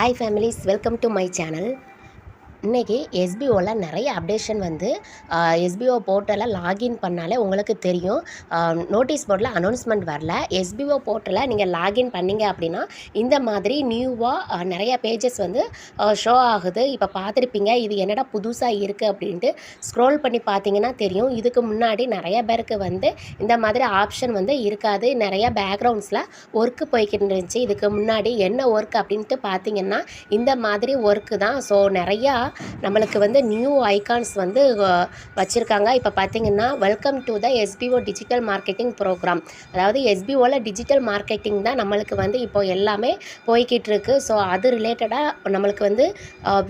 hi families welcome to my channel இன்றைக்கி எஸ்பிஓவில் நிறைய updation வந்து எஸ்பிஓ போர்ட்டலில் லாகின் பண்ணாலே உங்களுக்கு தெரியும். நோட்டீஸ் போர்டில் அனௌன்ஸ்மெண்ட் வரல. எஸ்பிஓ போர்ட்டலை நீங்கள் லாகின் பண்ணீங்க அப்படின்னா இந்த மாதிரி நியூவாக நிறைய பேஜஸ் வந்து ஷோ ஆகுது. இப்போ பார்த்துருப்பீங்க இது என்னடா புதுசாக இருக்குது அப்படின்ட்டு ஸ்க்ரோல் பண்ணி பார்த்தீங்கன்னா தெரியும். இதுக்கு முன்னாடி நிறைய பேருக்கு வந்து இந்த மாதிரி ஆப்ஷன் வந்து இருக்காது. நிறைய பேக்ரவுண்ட்ஸில் ஒர்க்கு போய்கிட்டு இருந்துச்சு. இதுக்கு முன்னாடி என்ன ஒர்க் அப்படின்ட்டு பார்த்தீங்கன்னா இந்த மாதிரி ஒர்க்கு தான். ஸோ நிறையா நம்மளுக்கு வந்து நியூ ஐகான்ஸ் வந்து வச்சுருக்காங்க. இப்போ பார்த்தீங்கன்னா welcome to the SPO digital marketing program அதாவது எஸ்பிஓவில் டிஜிட்டல் மார்க்கெட்டிங் தான் நம்மளுக்கு வந்து இப்போ எல்லாமே போய்கிட்டு இருக்கு ஸோ அது ரிலேட்டடாக நம்மளுக்கு வந்து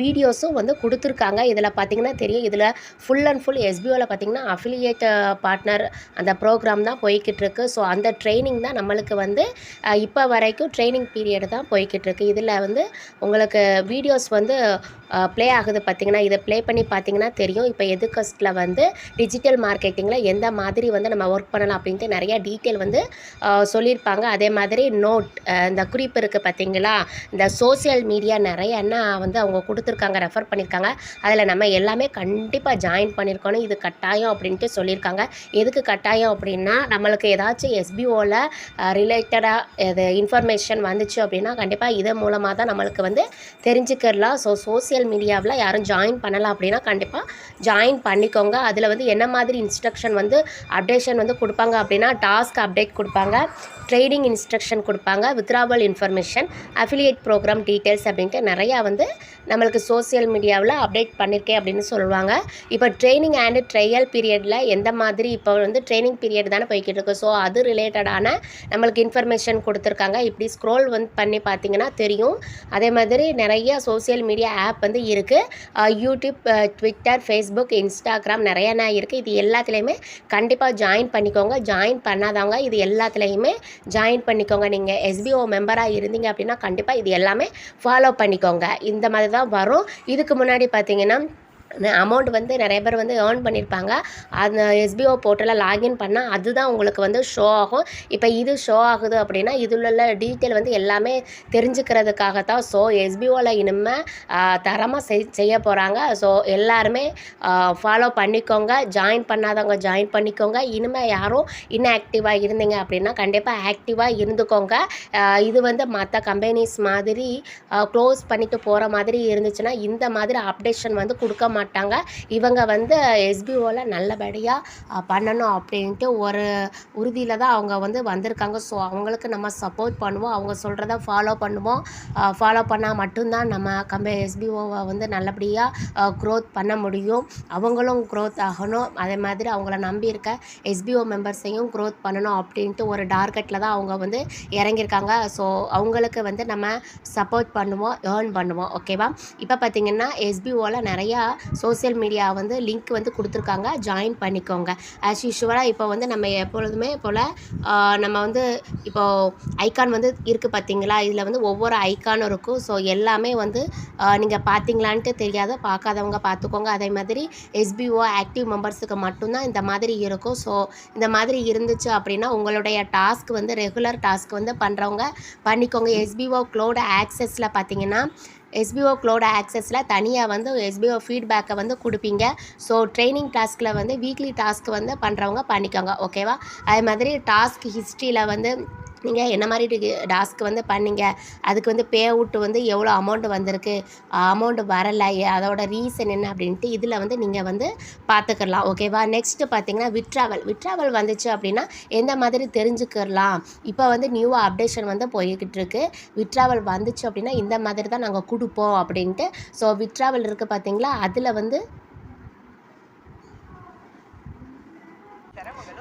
வீடியோஸும் வந்து கொடுத்துருக்காங்க. இதில் பார்த்தீங்கன்னா தெரியும். இதில் ஃபுல் அண்ட் ஃபுல் எஸ்பிஓவில் பார்த்தீங்கன்னா அஃபிலியேட் பார்ட்னர் அந்த ப்ரோக்ராம் தான் போய்கிட்டு இருக்கு ஸோ அந்த ட்ரைனிங் தான் நம்மளுக்கு வந்து இப்போ வரைக்கும் ட்ரைனிங் பீரியட் தான் போய்கிட்டு இருக்கு இதில் வந்து உங்களுக்கு வீடியோஸ் வந்து ப்ளே ஆகுது. பார்த்தீங்கன்னா இதை ப்ளே பண்ணி பார்த்தீங்கன்னா தெரியும். இப்போ எதுகஸ்ட்டில் வந்து டிஜிட்டல் மார்க்கெட்டிங்கில் எந்த மாதிரி வந்து நம்ம ஒர்க் பண்ணலாம் அப்படின்ட்டு நிறையா டீட்டெயில் வந்து சொல்லியிருப்பாங்க. அதே மாதிரி நோட் இந்த குறிப்பு இருக்குது பார்த்தீங்களா இந்த சோஷியல் மீடியா நிறைய என்ன வந்து அவங்க கொடுத்துருக்காங்க ரெஃபர் பண்ணியிருக்காங்க. அதில் நம்ம எல்லாமே கண்டிப்பாக ஜாயின் பண்ணியிருக்கணும் இது கட்டாயம் அப்படின்ட்டு சொல்லியிருக்காங்க. எதுக்கு கட்டாயம் அப்படின்னா நம்மளுக்கு ஏதாச்சும் எஸ்பிஓவில் ரிலேட்டடாக இது இன்ஃபர்மேஷன் வந்துச்சு அப்படின்னா கண்டிப்பாக இது மூலமாக தான் நம்மளுக்கு வந்து தெரிஞ்சுக்கலாம் ஸோ சோஷியல் மீடியாவில் யாரும் ஜாயின் பண்ணலாம் அப்படின்னா கண்டிப்பாக ஜாயின் பண்ணிக்கோங்க. அதில் வந்து என்ன மாதிரி இன்ஸ்ட்ரக்ஷன் வந்து அப்டேஷன் வந்து கொடுப்பாங்க அப்படின்னா டாஸ்க் அப்டேட் கொடுப்பாங்க ட்ரேடிங் இன்ஸ்ட்ரக்ஷன் கொடுப்பாங்க withdrawal information affiliate program details அப்படின்ட்டு நிறையா வந்து நம்மளுக்கு சோஷியல் மீடியாவில் அப்டேட் பண்ணியிருக்கேன் அப்படின்னு சொல்லுவாங்க. இப்போ ட்ரைனிங் அண்ட் ட்ரையல் பீரியடில் எந்த மாதிரி இப்போ வந்து ட்ரைனிங் பீரியட் தானே போய்கிட்டு இருக்கு. ஸோ அது ரிலேட்டடான நம்மளுக்கு இன்ஃபர்மேஷன் கொடுத்துருக்காங்க. இப்படி ஸ்க்ரோல் வந்து பண்ணி பார்த்தீங்கன்னா தெரியும். அதே மாதிரி நிறைய சோஷியல் மீடியா ஆப் வந்து இருக்குது யூடியூப் ட்விட்டர் ஃபேஸ்புக் இன்ஸ்டாகிராம் நிறைய இருக்குது இது எல்லாத்துலேயுமே கண்டிப்பாக ஜாயின் பண்ணிக்கோங்க. ஜாயின் பண்ணாதவங்க இது எல்லாத்துலேயுமே ஜாயின் பண்ணிக்கோங்க. நீங்கள் எஸ்பிஓ மெம்பராக இருந்தீங்க அப்படின்னா கண்டிப்பாக இது எல்லாமே ஃபாலோ பண்ணிக்கோங்க. இந்த மாதிரி தான் வரும். இதுக்கு முன்னாடி பார்த்தீங்கன்னா அமௌண்ட் வந்து நிறைய பேர் வந்து ஏர்ன் பண்ணியிருப்பாங்க அந்த எஸ்பிஓ போர்ட்டலில் லாகின் பண்ணால் அதுதான் உங்களுக்கு வந்து ஷோ ஆகும். இப்போ இது ஷோ ஆகுது அப்படின்னா இதில் உள்ள டீட்டெயில் வந்து எல்லாமே தெரிஞ்சுக்கிறதுக்காக தான் ஸோ எஸ்பிஓவில் இனிமேல் தரமாக செய் செய்ய போகிறாங்க ஸோ எல்லாருமே ஃபாலோ பண்ணிக்கோங்க. ஜாயின் பண்ணாதவங்க ஜாயின் பண்ணிக்கோங்க. இனிமேல் யாரும் இன்ஆக்டிவாக இருந்தீங்க அப்படின்னா கண்டிப்பாக ஆக்டிவாக இருந்துக்கோங்க. இது வந்து மற்ற கம்பெனிஸ் மாதிரி க்ளோஸ் பண்ணிட்டு போகிற மாதிரி இருந்துச்சுன்னா இந்த மாதிரி அப்டேஷன் வந்து கொடுக்க மாட்டாங்க மாட்டாங்க. இவங்க வந்து எஸ்பிஓவில் நல்லபடியாக பண்ணணும் அப்படின்ட்டு ஒரு உறுதியில் தான் அவங்க வந்து வந்திருக்காங்க. ஸோ அவங்களுக்கு நம்ம சப்போர்ட் பண்ணுவோம். அவங்க சொல்கிறத ஃபாலோ பண்ணுவோம். ஃபாலோ பண்ணால் மட்டும்தான் நம்ம கம்பெனி எஸ்பிஓவை வந்து நல்லபடியாக க்ரோத் பண்ண முடியும். அவங்களும் க்ரோத் ஆகணும். அதே மாதிரி அவங்கள நம்பி இருக்க எஸ்பிஓ மெம்பர்ஸையும் க்ரோத் பண்ணணும் அப்படின்ட்டு ஒரு டார்கெட்டில் தான் அவங்க வந்து இறங்கியிருக்காங்க. ஸோ அவங்களுக்கு வந்து நம்ம சப்போர்ட் பண்ணுவோம் ஏர்ன் பண்ணுவோம். ஓகேவா இப்போ பார்த்திங்கன்னா எஸ்பிஓவில் நிறையா சோஷியல் மீடியா வந்து லிங்க் வந்து கொடுத்துருக்காங்க. ஜாயின் பண்ணிக்கோங்க. ஆஸ் யூஷுவலாக இப்போ வந்து நம்ம எப்பொழுதுமே போல் நம்ம வந்து இப்போது ஐக்கான் வந்து இருக்குது பார்த்தீங்களா? இதில் வந்து ஒவ்வொரு ஐக்கானும் இருக்கும். ஸோ எல்லாமே வந்து நீங்கள் பார்த்தீங்களான்ட்டு தெரியாத பார்க்காதவங்க பார்த்துக்கோங்க அதே மாதிரி எஸ்பிஓ ஆக்டிவ் மெம்பர்ஸுக்கு மட்டும்தான் இந்த மாதிரி இருக்கும். ஸோ இந்த மாதிரி இருந்துச்சு அப்படின்னா உங்களுடைய டாஸ்க் வந்து ரெகுலர் டாஸ்க் வந்து பண்ணுறவங்க பண்ணிக்கோங்க. எஸ்பிஓ க்ளோட ஆக்சஸில் பார்த்தீங்கன்னா எஸ்பிஓ க்ளோட ஆக்சஸில் தனியாக வந்து எஸ்பிஓ ஃபீட்பேக்கை வந்து கொடுப்பீங்க. ஸோ ட்ரைனிங் டாஸ்கில் வந்து வீக்லி டாஸ்க் வந்து பண்ணுறவங்க பண்ணிக்கோங்க ஓகேவா அதே மாதிரி டாஸ்க் ஹிஸ்ட்ரியில் வந்து நீங்கள் என்ன மாதிரி டாஸ்க் வந்து பண்ணீங்க? அதுக்கு வந்து பே அவுட் வந்து எவ்வளோ அமௌண்ட் வந்திருக்கு? அமௌண்ட் வரலை. அதோட ரீசன் என்ன அப்படின்ட்டு இதில் வந்து நீங்கள் வந்து பார்த்துக்கலாம் ஓகேவா நெக்ஸ்ட்டு பார்த்தீங்கன்னா விட்ராவல். விட்ராவல் வந்துச்சு அப்படின்னா எந்த மாதிரி தெரிஞ்சுக்கலாம் இப்போ வந்து நியூவாக அப்டேஷன் வந்து போய்கிட்டு இருக்கு விட்ராவல் வந்துச்சு அப்படின்னா இந்த மாதிரி தான் நாங்கள் கொடுப்போம் அப்படின்ட்டு. ஸோ விட்ராவல் இருக்குது பார்த்தீங்களா? அதில் வந்து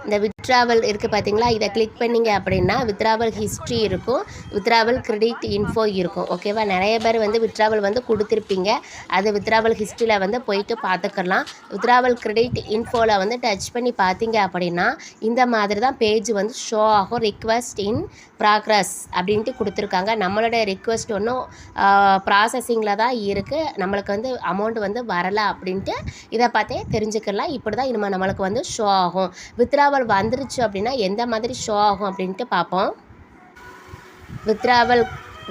இந்த வித்ராவல் இருக்குது பார்த்தீங்களா இதை கிளிக் பண்ணிங்க அப்படின்னா வித்ராவல் ஹிஸ்ட்ரி இருக்கும். வித்ராவல் கிரெடிட் இன்ஃபோ இருக்கும். ஓகேவா நிறைய பேர் வந்து வித்ராவல் வந்து கொடுத்துருப்பீங்க. அது வித்ராவல் ஹிஸ்ட்ரியில் வந்து போயிட்டு பார்த்துக்கலாம். வித்ராவல் கிரெடிட் இன்ஃபோவில் வந்து டச் பண்ணி பார்த்தீங்க அப்படின்னா இந்த மாதிரி தான் பேஜ் வந்து ஷோ ஆகும். ரிக்வெஸ்ட் இன் ப்ராக்ரஸ் அப்படின்ட்டு கொடுத்துருக்காங்க. நம்மளோட ரிக்வெஸ்ட் ஒன்றும் ப்ராசஸிங்கில் தான் இருக்குது நம்மளுக்கு வந்து அமௌண்ட் வந்து வரலை அப்படின்ட்டு இதை பார்த்தே தெரிஞ்சுக்கலாம். இப்படி தான் இனிமேல் நம்மளுக்கு வந்து ஷோ ஆகும். வித்ராவல் வந்துருச்சு அப்படின்னா எந்த மாதிரி ஷோ ஆகும் அப்படின்ட்டு பார்ப்போம். வித்ராவல்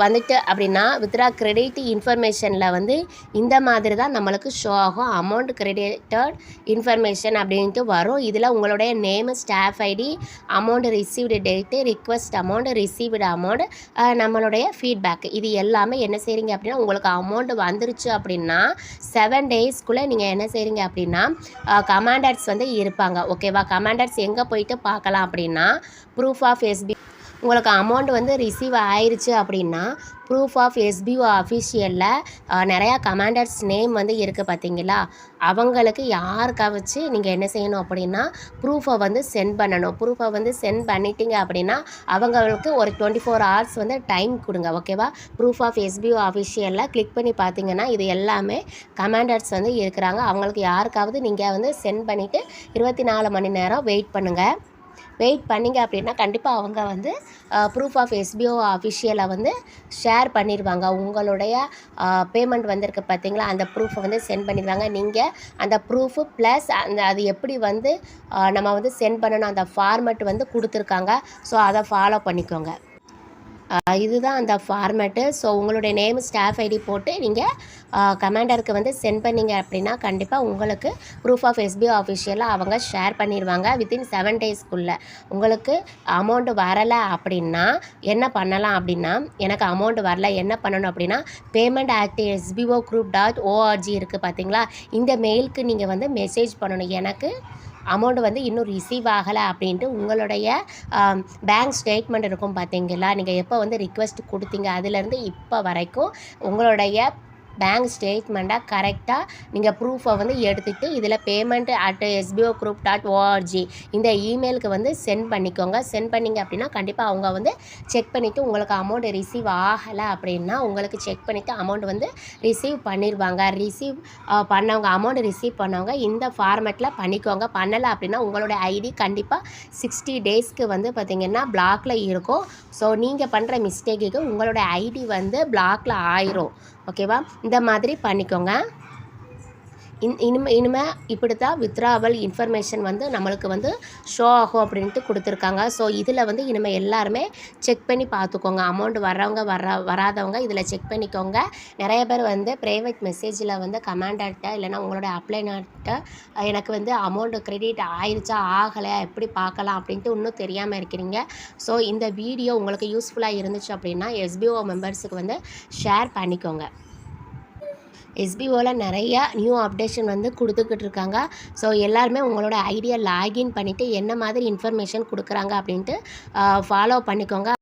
வந்துட்டு அப்படின்னா வித்ரா கிரெடிட் இன்ஃபர்மேஷனில் வந்து இந்த மாதிரி தான் நம்மளுக்கு ஷோ ஆகும். அமௌண்ட் கிரெடிட்டட் இன்ஃபர்மேஷன் அப்படின்ட்டு வரும். இதில் உங்களுடைய name staff ID amount received date request amount received amount நம்மளுடைய ஃபீட்பேக் இது எல்லாமே என்ன செய்கிறீங்க அப்படின்னா உங்களுக்கு அமௌண்ட் வந்துருச்சு அப்படின்னா செவன் டேஸ்க்குள்ளே நீங்கள் என்ன செய்கிறீங்க அப்படின்னா கமாண்டர்ஸ் வந்து இருப்பாங்க. ஓகேவா கமாண்டர்ஸ் எங்கே போயிட்டு பார்க்கலாம் அப்படின்னா ப்ரூஃப் ஆஃப் எஸ்பி உங்களுக்கு அமௌண்ட் வந்து ரிசீவ் ஆயிடுச்சு அப்படின்னா ப்ரூஃப் ஆஃப் எஸ்பிஓ அஃபிஷியலில் நிறையா கமாண்டர்ஸ் நேம் வந்து இருக்குது பார்த்தீங்களா? அவங்களுக்கு யாருக்கா வச்சு நீங்கள் என்ன செய்யணும் அப்படின்னா ப்ரூஃபை வந்து சென்ட் பண்ணணும். ப்ரூஃபை வந்து சென்ட் பண்ணிட்டீங்க அப்படின்னா அவங்களுக்கு ஒரு டுவெண்ட்டி ஃபோர் ஹவர்ஸ் வந்து டைம் கொடுங்க ஓகேவா ப்ரூஃப் ஆஃப் எஸ்பிஓ அஃபிஷியலில் கிளிக் பண்ணி பார்த்தீங்கன்னா இது எல்லாமே கமாண்டர்ஸ் வந்து இருக்கிறாங்க. அவங்களுக்கு யாருக்காவது நீங்கள் வந்து சென்ட் பண்ணிவிட்டு இருபத்தி நாலு மணி நேரம் வெயிட் பண்ணுங்கள் வெயிட் பண்ணிங்க அப்படின்னா கண்டிப்பாக அவங்க வந்து ப்ரூஃப் ஆஃப் எஸ்பிஓ அஃபிஷியலை வந்து ஷேர் பண்ணிடுவாங்க உங்களுடைய பேமெண்ட் வந்திருக்கு பார்த்தீங்களா அந்த ப்ரூஃபை வந்து சென்ட் பண்ணிடுவாங்க நீங்கள் அந்த ப்ரூஃபு ப்ளஸ் அந்த அது எப்படி வந்து நம்ம வந்து சென்ட் பண்ணணும் அந்த ஃபார்மெட் வந்து கொடுத்துருக்காங்க. ஸோ அதை ஃபாலோ பண்ணிக்கோங்க. இதுதான் அந்த ஃபார்மேட்டு ஸோ உங்களுடைய நேம் ஸ்டாஃப் ஐடி போட்டு நீங்கள் கமாண்டருக்கு வந்து சென்ட் பண்ணிங்க அப்படின்னா கண்டிப்பாக உங்களுக்கு ப்ரூஃப் ஆஃப் எஸ்பிஓ ஆஃபிஷியலாக அவங்க ஷேர் பண்ணிடுவாங்க வித்தின் செவன் டேஸ்க்குள்ளே உங்களுக்கு அமௌண்ட் வரலை அப்படின்னா என்ன பண்ணலாம் அப்படின்னா எனக்கு அமௌண்ட் வரல என்ன பண்ணணும் அப்படின்னா payment at SPO group dot ORG இருக்குது பார்த்தீங்களா இந்த மெயிலுக்கு நீங்கள் வந்து மெசேஜ் பண்ணணும். எனக்கு அமௌண்ட் வந்து இன்னும் ரிசீவ் ஆகலை அப்படின்ட்டு உங்களுடைய பேங்க் ஸ்டேட்மெண்ட் இருக்கும் பார்த்தீங்களா நீங்கள் எப்போ வந்து ரிக்வெஸ்ட் கொடுத்தீங்க? அதுலேருந்து இப்போ வரைக்கும் உங்களுடைய பேங்க் ஸ்டேட்மெண்ட்டாக கரெக்டாக நீங்கள் ப்ரூஃபை வந்து எடுத்துகிட்டு இதில் payment at SPO group dot ORG இந்த இமெயிலுக்கு வந்து சென்ட் பண்ணிக்கோங்க. சென்ட் பண்ணிங்க அப்படின்னா கண்டிப்பாக அவங்க வந்து செக் பண்ணிவிட்டு உங்களுக்கு அமௌண்ட் ரிசீவ் ஆகலை அப்படின்னா உங்களுக்கு செக் பண்ணிவிட்டு அமௌண்ட் வந்து ரிசீவ் பண்ணிடுவாங்க ரிசீவ் பண்ணவங்க அமௌண்ட் ரிசீவ் பண்ணவங்க இந்த ஃபார்மேட்டில் பண்ணிக்கோங்க. பண்ணலை அப்படின்னா உங்களுடைய ஐடி கண்டிப்பாக சிக்ஸ்டி டேஸ்க்கு வந்து பார்த்திங்கன்னா பிளாக்ல இருக்கும். ஸோ நீங்கள் பண்ணுற மிஸ்டேக்குக்கு உங்களோட ஐடி வந்து பிளாக்ல ஆயிரும். ஓகேவா? இந்த மாதிரி பண்ணிக்கோங்க. இன் இனிமே இனிமேல் இப்படி தான் வித்ராவல் இன்ஃபர்மேஷன் வந்து நம்மளுக்கு வந்து ஷோ ஆகும் அப்படின்ட்டு கொடுத்துருக்காங்க. ஸோ இதில் வந்து இனிமேல் எல்லாருமே செக் பண்ணி பார்த்துக்கோங்க. அமௌண்ட் வர்றவங்க வர வராதவங்க இதில் செக் பண்ணிக்கோங்க. நிறைய பேர் வந்து ப்ரைவேட் மெசேஜில் வந்து கமாண்டர்கிட்ட இல்லைனா உங்களோட அப்ளைனர்கிட்ட எனக்கு வந்து அமௌண்ட்டு க்ரெடிட் ஆயிடுச்சா ஆகலை எப்படி பார்க்கலாம் அப்படின்ட்டு இன்னும் தெரியாமல் இருக்கிறீங்க. ஸோ இந்த வீடியோ உங்களுக்கு யூஸ்ஃபுல்லாக இருந்துச்சு அப்படின்னா எஸ்பிஓ மெம்பர்ஸுக்கு வந்து ஷேர் பண்ணிக்கோங்க. எஸ்பிஓவில் நிறையா நியூ அப்டேஷன் வந்து கொடுத்துக்கிட்டு இருக்காங்க ஸோ எல்லாருமே உங்களோட ஐடியா லாகின் பண்ணிவிட்டு என்ன மாதிரி இன்ஃபர்மேஷன் கொடுக்குறாங்க அப்படின்ட்டு ஃபாலோ பண்ணிக்கோங்க.